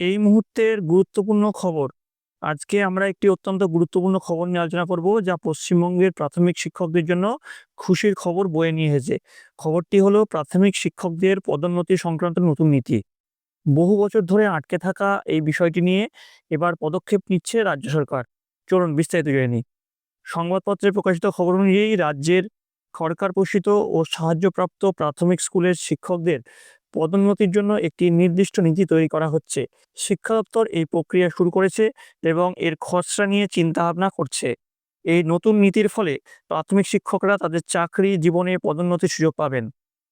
এই মুহূর্তের গুরুত্বপূর্ণ খবর। আজকে আমরা একটি অত্যন্ত গুরুত্বপূর্ণ খবর নিয়ে আলোচনা করব, যা পশ্চিমবঙ্গের প্রাথমিক শিক্ষকদের জন্য খুশির খবর বয়ে নিয়ে এসেছে। খবরটি হলো প্রাথমিক শিক্ষকদের পদোন্নতি সংক্রান্ত নতুন নীতি। বহু বছর ধরে আটকে থাকা এই বিষয়টি নিয়ে এবার পদক্ষেপ নিচ্ছে রাজ্য সরকার। চলুন বিস্তারিত জেনে সংবাদপত্রে প্রকাশিত খবর অনুযায়ী রাজ্যের সরকার পোষিত ও সাহায্যপ্রাপ্ত প্রাথমিক স্কুলের শিক্ষকদের পদোন্নতির জন্য একটি নির্দিষ্ট নীতি তৈরি করা হচ্ছে। শিক্ষা দপ্তর এই প্রক্রিয়া শুরু করেছে এবং এর খসড়া নিয়ে চিন্তাভাবনা করছে। এই নতুন নীতির ফলে প্রাথমিক শিক্ষকরা তাদের চাকরি, জীবনে পদোন্নতির সুযোগ পাবেন।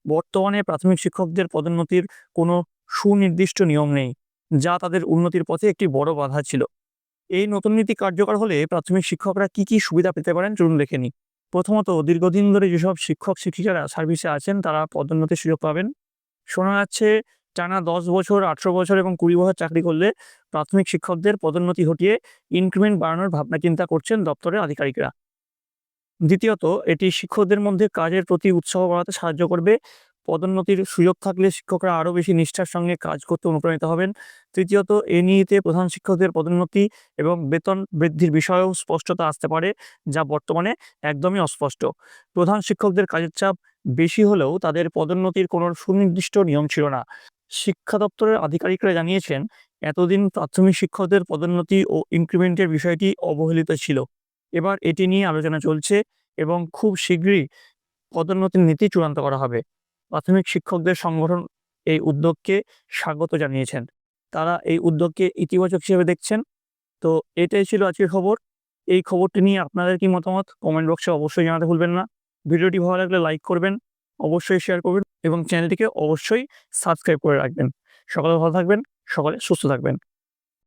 বর্তমানে প্রাথমিক শিক্ষকদের পদোন্নতির কোনো সুনির্দিষ্ট নিয়ম নেই, যা তাদের উন্নতির পথে একটি বড় বাধা ছিল। এই নতুন নীতি কার্যকর হলে প্রাথমিক শিক্ষকরা কি কি সুবিধা পেতে পারেন চলুন দেখে নিই। প্রথমত, দীর্ঘদিন ধরে যেসব শিক্ষক শিক্ষিকারা সার্ভিসে আছেন, তারা পদোন্নতির সুযোগ পাবেন। শোনা যাচ্ছে টানা দশ বছর, আঠেরো বছর এবং কুড়ি বছর চাকরি করলে প্রাথমিক শিক্ষকদের পদোন্নতি ঘটিয়ে ইনক্রিমেন্ট বাড়ানোর ভাবনা চিন্তা করছেন দপ্তরের আধিকারিকরা। দ্বিতীয়ত, এটি শিক্ষকদের মধ্যে কাজের প্রতি উৎসাহ বাড়াতে সাহায্য করবে। পদোন্নতির সুযোগ থাকলে শিক্ষকরা আরও বেশি নিষ্ঠার সঙ্গে কাজ করতে অনুপ্রাণিত হবেন। তৃতীয়ত, এ নিয়েতে প্রধান শিক্ষকদের পদোন্নতি এবং বেতন বৃদ্ধির বিষয়েও স্পষ্টতা আসতে পারে, যা বর্তমানে একদমই অস্পষ্ট। প্রধান শিক্ষকদের কাজের চাপ বেশি হলেও তাদের পদোন্নতির কোনো সুনির্দিষ্ট নিয়ম ছিল না। শিক্ষা দপ্তরের আধিকারিকরা জানিয়েছেন, এতদিন প্রাথমিক শিক্ষকদের পদোন্নতি ও ইনক্রিমেন্টের বিষয়টি অবহেলিত ছিল। এবার এটি নিয়ে আলোচনা চলছে এবং খুব শীঘ্রই পদোন্নতির নীতি চূড়ান্ত করা হবে। প্রাথমিক শিক্ষকদের সংগঠন এই উদ্যোগকে স্বাগত জানিয়েছেন। তারা এই উদ্যোগকে ইতিবাচক হিসেবে দেখছেন। তো এটাই ছিল আজকের খবর। এই খবরটি নিয়ে আপনাদের কি মতামত? কমেন্ট বক্সে অবশ্যই জানাতে ভুলবেন না। ভিডিওটি ভালো লাগলে লাইক করবেন, অবশ্যই শেয়ার করবেন এবং চ্যানেলটিকে অবশ্যই সাবস্ক্রাইব করে রাখবেন। সকলে ভালো থাকবেন, সকলে সুস্থ থাকবেন।